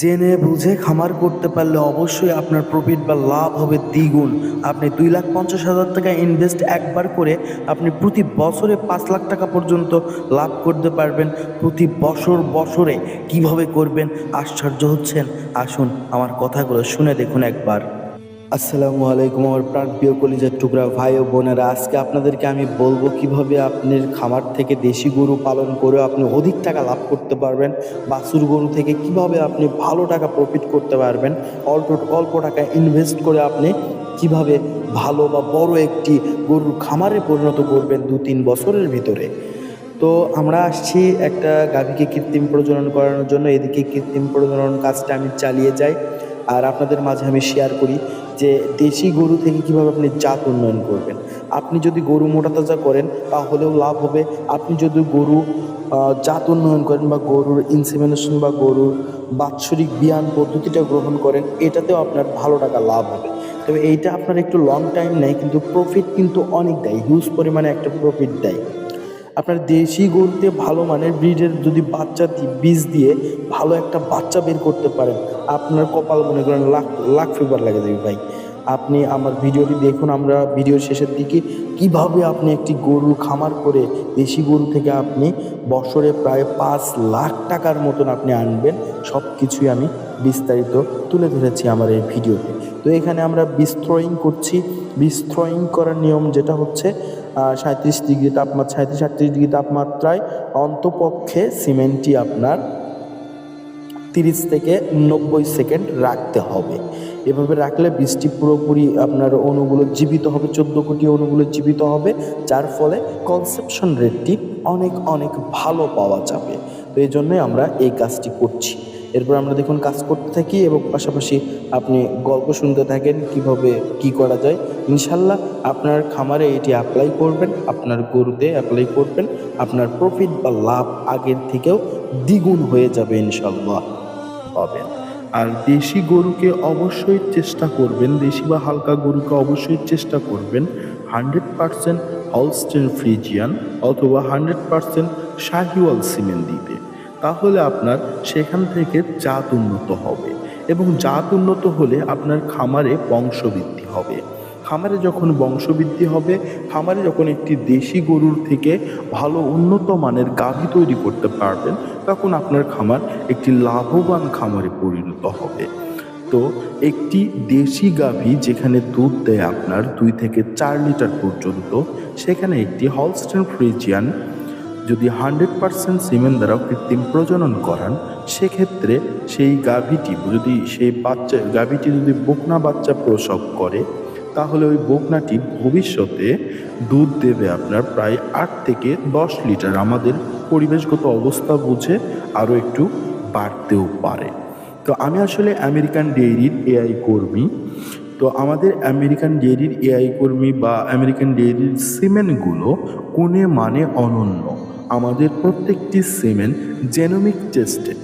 জেনে বুঝে খামার করতে পারলে অবশ্যই আপনার প্রফিট বা লাভ হবে দ্বিগুণ। আপনি দুই লাখ পঞ্চাশ হাজার টাকা ইনভেস্ট একবার করে আপনি প্রতি বছরে পাঁচ লাখ টাকা পর্যন্ত লাভ করতে পারবেন। প্রতি বছর বছরে কীভাবে করবেন? আশ্চর্য হচ্ছেন? আসুন, আমার কথাগুলো শুনে দেখুন একবার। আসসালামু আলাইকুম, আমার প্রাণ প্রিয় কলিজার টুকরা ভাই ও বোনেরা। আজকে আপনাদেরকে আমি বলব কীভাবে আপনার খামার থেকে দেশি গরু পালন করে আপনি অধিক টাকা লাভ করতে পারবেন, বাছুর গরু থেকে কীভাবে আপনি ভালো টাকা প্রফিট করতে পারবেন, অল্প অল্প টাকা ইনভেস্ট করে আপনি কীভাবে ভালো বা বড় একটি গরুর খামারে পরিণত করবেন দু তিন বছরের ভিতরে। তো আমরা আসছি একটা গাভীকে কৃত্রিম প্রজনন করানোর জন্য। এদিকে কৃত্রিম প্রজনন কাজটা আমি চালিয়ে যাই, আর আপনাদের মাঝে আমি শেয়ার করি। যে দেশি গরু থেকে কীভাবে আপনি জাত উন্নয়ন করবেন। আপনি যদি গরু মোটা তাজা করেন, তাহলেও লাভ হবে। আপনি যদি গরু জাত উন্নয়ন করেন বা গরুর ইনসিমিনেশন বা গরুর বাৎসরিক বিয়ান পদ্ধতিটা গ্রহণ করেন, এটাতেও আপনার ভালো টাকা লাভ হবে। তবে এইটা আপনার একটু লং টাইম নেয়, কিন্তু প্রফিট কিন্তু অনেক দেয়। হিউজ পরিমাণে একটা প্রফিট দেয়। আপনার দেশি গরুতে ভালো মানের ব্রিডের যদি বাচ্চা বীজ দিয়ে ভালো একটা বাচ্চা বের করতে পারেন, আপনার কপাল মনে করেন লাখ লাখ ফেভার লাগে যাবে ভাই। আপনি আমার ভিডিওটি দেখুন, আমরা ভিডিওর শেষের দিকে কীভাবে আপনি একটি গরু খামার করে দেশি গরু থেকে আপনি বছরে প্রায় পাঁচ লাখ টাকার মতন আপনি আনবেন সব কিছুই আমি বিস্তারিত তুলে ধরেছি আমার এই ভিডিওতে। তো এখানে আমরা বিস্ত্রয়িং করছি। বিস্ত্রয়িং করার নিয়ম যেটা হচ্ছে সাঁত্রিশ ডিগ্রি তাপমাত্রা, সাঁত্রিশ আটত্রিশ ডিগ্রি তাপমাত্রায় অন্তপক্ষে সিমেন্টটি আপনার তিরিশ থেকে নব্বই সেকেন্ড রাখতে হবে। এভাবে রাখলে বৃষ্টি পুরোপুরি আপনার অণুগুলো জীবিত হবে, চোদ্দ কোটি অণুগুলো জীবিত হবে, যার ফলে কনসেপশন রেটটি অনেক অনেক ভালো পাওয়া যাবে। তো এই জন্যই আমরা এই কাজটি করছি। এরপর আমরা দেখুন কাজ করতে থাকি এবং পাশাপাশি আপনি গল্প শুনতে থাকেন, কীভাবে কি করা যায়। ইনশাল্লাহ আপনার খামারে এটি অ্যাপ্লাই করবেন, আপনার গরুতে অ্যাপ্লাই করবেন, আপনার প্রফিট বা লাভ আগের থেকেও দ্বিগুণ হয়ে যাবে ইনশাল্লাহ। পাবেন। আর দেশি গরুকে অবশ্যই চেষ্টা করবেন, দেশি বা হালকা গরুকে অবশ্যই চেষ্টা করবেন হান্ড্রেড পারসেন্ট হলস্টেন ফ্রিজিয়ান অথবা হান্ড্রেড পারসেন্ট শাহিওয়াল সিমেন্ট দিতে। তাহলে আপনার সেখান থেকে জাত উন্নত হবে এবং জাত উন্নত হলে আপনার খামারে বংশবৃদ্ধি হবে। খামারে যখন বংশবৃদ্ধি হবে, খামারে যখন একটি দেশি গরুর থেকে ভালো উন্নত মানের গাভী তৈরি করতে পারবেন, তখন আপনার খামার একটি লাভবান খামারে পরিণত হবে। তো একটি দেশি গাভী যেখানে দুধ দেয় আপনার দুই থেকে চার লিটার পর্যন্ত, সেখানে একটি হলস্টেন ফ্রিজিয়ান যদি হান্ড্রেড পার্সেন্ট সিমেন্ট দ্বারা কৃত্রিম প্রজনন করান, সেক্ষেত্রে সেই গাভীটি যদি সেই বাচ্চা, গাভীটি যদি বকনা বাচ্চা প্রসব করে, তাহলে ওই বকনাটি ভবিষ্যতে দুধ দেবে আপনার প্রায় আট থেকে দশ লিটার। আমাদের পরিবেশগত অবস্থা বুঝে আরও একটু বাড়তেও পারে। তো আমি আসলে আমেরিকান ডেইরির এআই কর্মী। তো আমাদের আমেরিকান ডেইরির এআই কর্মী বা আমেরিকান ডেইরির সিমেন্টগুলো কোনে মানে অনন্য। আমাদের প্রত্যেকটি সিমেন্ট জেনোমিক টেস্টেড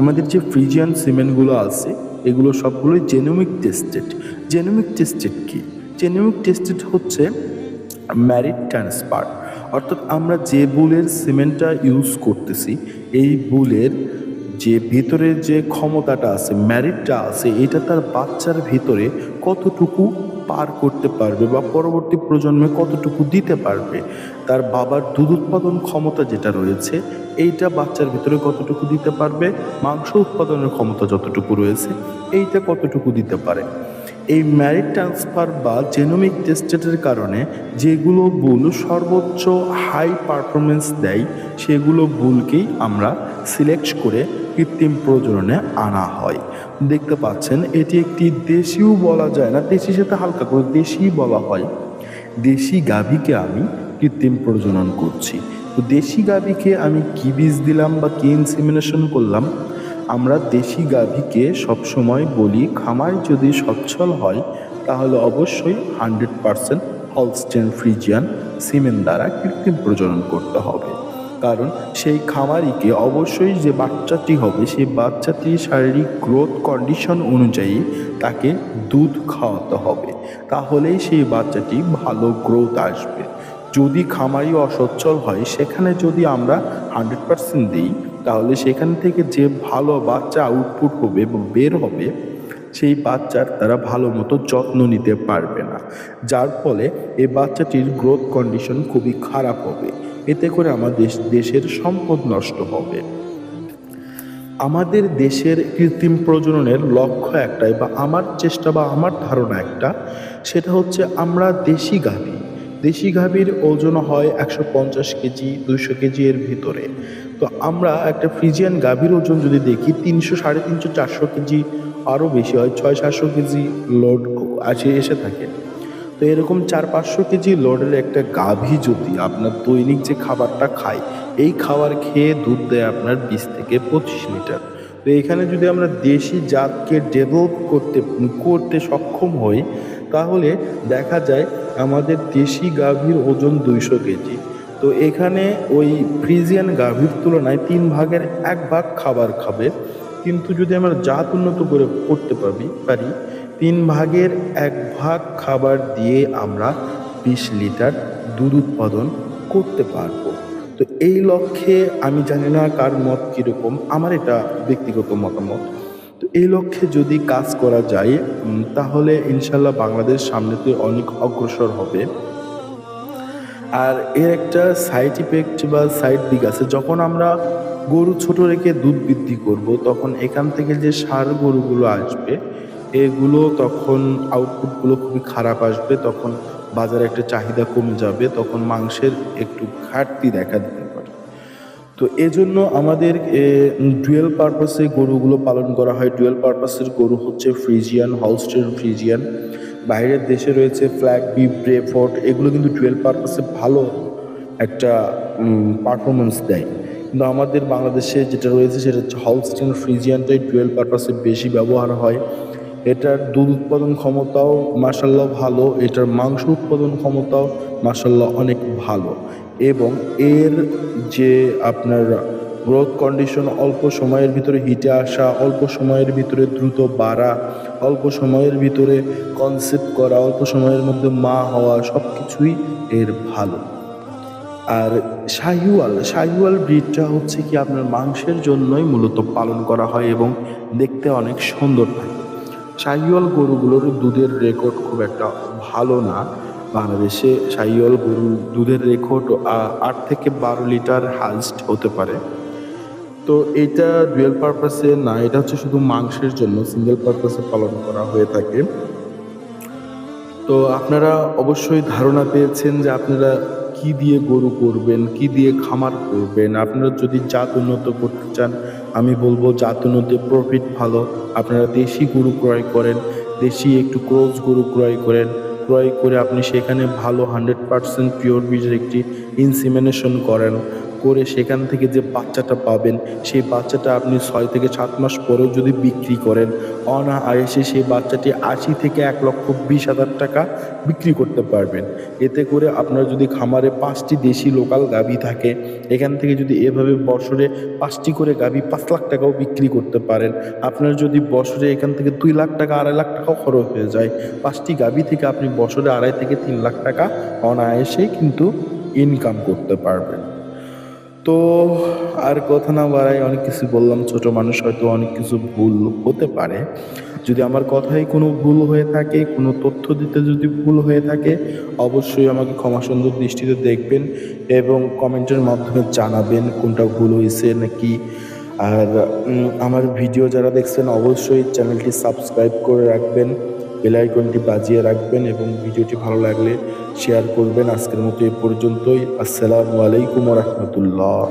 আমাদের যে ফ্রিজিয়ান সিমেন্টগুলো আছে, এগুলো সবগুলোই জেনোমিক টেস্টেড জেনোমিক টেস্টেড কি? জেনোমিক টেস্টেড হচ্ছে ম্যারিড ট্রান্সফার অর্থাৎ আমরা যে বুলের সিমেন্টটা ইউজ করতেছি, এই বুলের যে ভিতরের যে ক্ষমতাটা আছে ম্যারিটটা আছে, এটা তার বাচ্চার ভিতরে কতটুকু পার করতে পারবে বা পরবর্তী প্রজন্মে কতটুকু দিতে পারবে, তার বাবার দুধ উৎপাদন ক্ষমতা যেটা রয়েছে, এইটা বাচ্চার ভিতরে কতটুকু দিতে পারবে, মাংস উৎপাদনের ক্ষমতা যতটুকু রয়েছে, এইটা কতটুকু দিতে পারে। এই ম্যারিট ট্রান্সফার বা জেনোমিক টেস্টেটের কারণে যেগুলো বুল সর্বোচ্চ হাই পারফরমেন্স দেয়, সেগুলো বুলকেই আমরা সিলেক্ট করে কৃত্রিম প্রজননে আনা হয়। দেখতে পাচ্ছেন, এটি একটি দেশিও বলা যায় না, দেশি সাথে হালকা করে দেশি বলা হয়। দেশি গাভীকে আমি কৃত্রিম প্রজনন করছি। তো দেশি গাভীকে আমি কি বীজ দিলাম বা কি ইনসিমিনেশন করলাম? আমরা দেশি গাভীকে সবসময় বলি, খামার যদি সচ্ছল হয়, তাহলে অবশ্যই hundred percent Holstein Friesian semen দ্বারা কৃত্রিম প্রজনন করতে হবে। কারণ সেই খামারিকে অবশ্যই যে বাচ্চাটি হবে, সেই বাচ্চাটির শারীরিক গ্রোথ কন্ডিশন অনুযায়ী তাকে দুধ খাওয়াতে হবে। তাহলেই সেই বাচ্চাটি ভালো গ্রোথ আসবে। যদি খামারি অসচ্ছল হয়, সেখানে যদি আমরা হান্ড্রেড পার্সেন্ট দিই, তাহলে সেখান থেকে যে ভালো বাচ্চা আউটপুট হবে এবং বের হবে, সেই বাচ্চার তারা ভালো মতো যত্ন নিতে পারবে না। যার ফলে এই বাচ্চাটির গ্রোথ কন্ডিশন খুবই খারাপ হবে। এতে করে আমাদের দেশের সম্পদ নষ্ট হবে। আমাদের দেশের কৃত্রিম প্রজননের লক্ষ্য একটাই বা আমার চেষ্টা বা আমার ধারণা একটা, সেটা হচ্ছে আমরা দেশি গাভী। দেশি গাভীর ওজন হয় একশো পঞ্চাশ কেজি, দুইশো কেজি এর ভিতরে। তো আমরা একটা ফ্রিজিয়ান গাভীর ওজন যদি দেখি, তিনশো, সাড়ে তিনশো, চারশো কেজি, আরও বেশি হয়, ছয়, সাতশো কেজি লোড আসে, এসে থাকে। তো এরকম চার পাঁচশো কেজি লোডের একটা গাভী যদি আপনার দৈনিক যে খাবারটা খায়, এই খাবার খেয়ে দুধ দেয় আপনার বিশ থেকে পঁচিশ লিটার। তো এখানে যদি আমরা দেশি জাতকে ডেভেলপ করতে করতে সক্ষম হই, তাহলে দেখা যায় আমাদের দেশি গাভীর ওজন দুইশো কেজি। তো এখানে ওই ফ্রিজিয়ান গাভীর তুলনায় তিন ভাগের এক ভাগ খাবার খাবে। কিন্তু যদি আমরা জাত উন্নত করে করতে পারি পারি তিন ভাগের এক ভাগ খাবার দিয়ে আমরা বিশ লিটার দুধ উৎপাদন করতে পারব। তো এই লক্ষ্যে আমি জানি না কার মত কীরকম, আমার এটা ব্যক্তিগত মতামত। তো এই লক্ষ্যে যদি কাজ করা যায় তাহলে ইনশাল্লাহ বাংলাদেশ সামনেতে অনেক অগ্রসর হবে। আর এর একটা সাইড ইফেক্ট বা সাইড দিক আছে, যখন আমরা গরু ছোট রেখে দুধ বৃদ্ধি করব, তখন এখান থেকে যে সার গরুগুলো আসবে এগুলো তখন আউটপুটগুলো খুবই খারাপ আসবে, তখন বাজারে একটা চাহিদা কমে যাবে, তখন মাংসের একটু ঘাটতি দেখা দিতে পারে। তো এজন্য আমাদের ডুয়েল পারপাসে গরুগুলো পালন করা হয়। ডুয়েল পারপাসের গরু হচ্ছে ফ্রিজিয়ান হলস্টেন ফ্রিজিয়ান বাইরের দেশে রয়েছে ফ্ল্যাগ বি ব্রেফোর্ট এগুলো কিন্তু ডুয়েল পারপাসে ভালো একটা পারফরমেন্স দেয়। কিন্তু আমাদের বাংলাদেশে যেটা রয়েছে সেটা হচ্ছে হলস্টেন ফ্রিজিয়ানটাই ডুয়েল পারপাসে বেশি ব্যবহার হয়। এটার দুধ উৎপাদন ক্ষমতাও মাসাল্লাহ ভালো, এটার মাংস উৎপাদন ক্ষমতাও মাসাল্লাহ অনেক ভালো এবং এর যে আপনার গ্রোথ কন্ডিশন অল্প সময়ের ভিতরে হিটে আসা, অল্প সময়ের ভিতরে দ্রুত বাড়া, অল্প সময়ের ভিতরে কনসেপ্ট করা, অল্প সময়ের মধ্যে মা হওয়া সব কিছুই এর ভালো। আর শাহিওয়াল শাহিওয়াল ব্রিডটা হচ্ছে কি আপনার মাংসের জন্যই মূলত পালন করা হয় এবং দেখতে অনেক সুন্দর থাকে। শাহিওয়াল গরুগুলোর দুধের রেকর্ড খুব একটা ভালো না। বাংলাদেশে শাহিওয়াল গরু দুধের রেকর্ড আট থেকে বারো লিটার হাইস্ট হতে পারে। তো এটা ডুয়েল পারপাসে না, এটা হচ্ছে শুধু মাংসের জন্য সিঙ্গেল পারপাসে পালন করা হয়ে থাকে। তো আপনারা অবশ্যই ধারণা পেয়েছেন যে আপনারা কি দিয়ে গরু করবেন, কি দিয়ে খামার করবেন? আপনারা যদি জাত উন্নত করতে চান, আমি বলব জাত উন্নতে প্রফিট ভালো। আপনারা দেশি গরু ক্রয় করেন, দেশি একটু ক্রোজ গরু ক্রয় করেন। ক্রয় করে আপনি সেখানে ভালো হান্ড্রেড পার্সেন্ট পিওর বীজের একটি ইনসিমিনেশন করেন। করে সেখান থেকে যে বাচ্চাটা পাবেন, সেই বাচ্চাটা আপনি ছয় থেকে সাত মাস পরেও যদি বিক্রি করেন, অনায়াসে সেই বাচ্চাটি আশি থেকে এক লক্ষ বিশ হাজার টাকা বিক্রি করতে পারবেন। এতে করে আপনার যদি খামারে পাঁচটি দেশি লোকাল গাভী থাকে, এখান থেকে যদি এভাবে বছরে পাঁচটি করে গাভী পাঁচ লাখ টাকাও বিক্রি করতে পারেন, আপনার যদি বছরে এখান থেকে দুই লাখ টাকা, আড়াই লাখ টাকাও খরচ হয়ে যায়, পাঁচটি গাভী থেকে আপনি বছরে আড়াই থেকে তিন লাখ টাকা অনায়াসেই কিন্তু ইনকাম করতে পারবেন। তো আর কথা না বাড়াই অনেক কিছু বললাম। ছোট মানুষ হয়তো অনেক কিছু ভুল হতে পারে। যদি আমার কথায় কোনো ভুল হয়ে থাকে, কোনো তথ্য দিতে যদি ভুল হয়ে থাকে, অবশ্যই আমাকে ক্ষমা সুন্দর দৃষ্টিতে দেখবেন এবং কমেন্টের মাধ্যমে জানাবেন কোনটা ভুল হয়েছে নাকি। আর আমার ভিডিও যারা দেখছেন, অবশ্যই চ্যানেলটি সাবস্ক্রাইব করে রাখবেন। বেল আইকনটি বাজিয়ে রাখবেন এবং ভিডিওটি ভালো লাগলে শেয়ার করবেন। আজকের মতো এ পর্যন্তই। আসসালামু আলাইকুম রহমতুল্লাহ।